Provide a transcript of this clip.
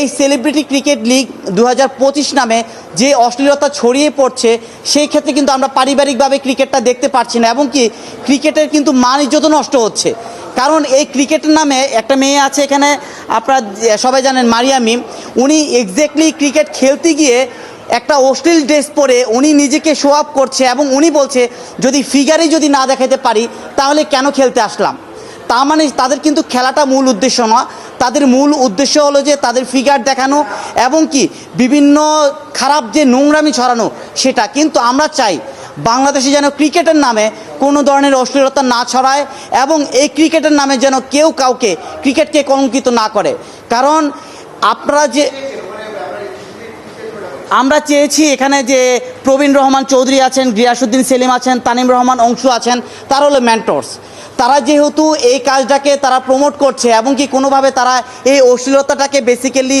এই celebrity cricket league দু হাজার পঁচিশ নামে যে অশ্লীলতা ছড়িয়ে পড়ছে, সেই ক্ষেত্রে কিন্তু আমরা পারিবারিকভাবে ক্রিকেটটা দেখতে পারছি না এবং কি ক্রিকেটের কিন্তু মান ইজ্জত নষ্ট হচ্ছে। কারণ এই ক্রিকেটের নামে একটা মেয়ে আছে এখানে, আপনারা সবাই জানেন মারিয়ামি উনি এক্স্যাক্টলি ক্রিকেট খেলতে গিয়ে একটা অশ্লীল ড্রেস পরে উনি নিজেকে শো আপ করছে এবং উনি বলছে, যদি ফিগারে যদি না দেখাতে পারি, তাহলে কেন খেলতে আসলাম? তা মানে তাদের কিন্তু খেলাটা মূল উদ্দেশ্য নয়। তাদের মূল উদ্দেশ্য হলো যে তাদের ফিগার দেখানো এবং কি বিভিন্ন খারাপ যে নোংরামি ছড়ানো সেটা। কিন্তু আমরা চাই বাংলাদেশে যেন ক্রিকেটের নামে কোনো ধরনের অশ্লীলতা না ছড়ায় এবং এই ক্রিকেটের নামে যেন কেউ কাউকে ক্রিকেটকে কলঙ্কিত না করে। কারণ আপনারা যে আমরা চেয়েছি এখানে যে প্রবীণ রহমান চৌধুরী আছেন গিয়াসুদ্দিন সেলিম আছেন, তানিম রহমান অংশু আছেন, তারা হলো ম্যান্টর্স তারা যেহেতু এই কাজটাকে তারা প্রমোট করছে এবং কি কোনোভাবে তারা এই অশ্লীলতাটাকে বেসিক্যালি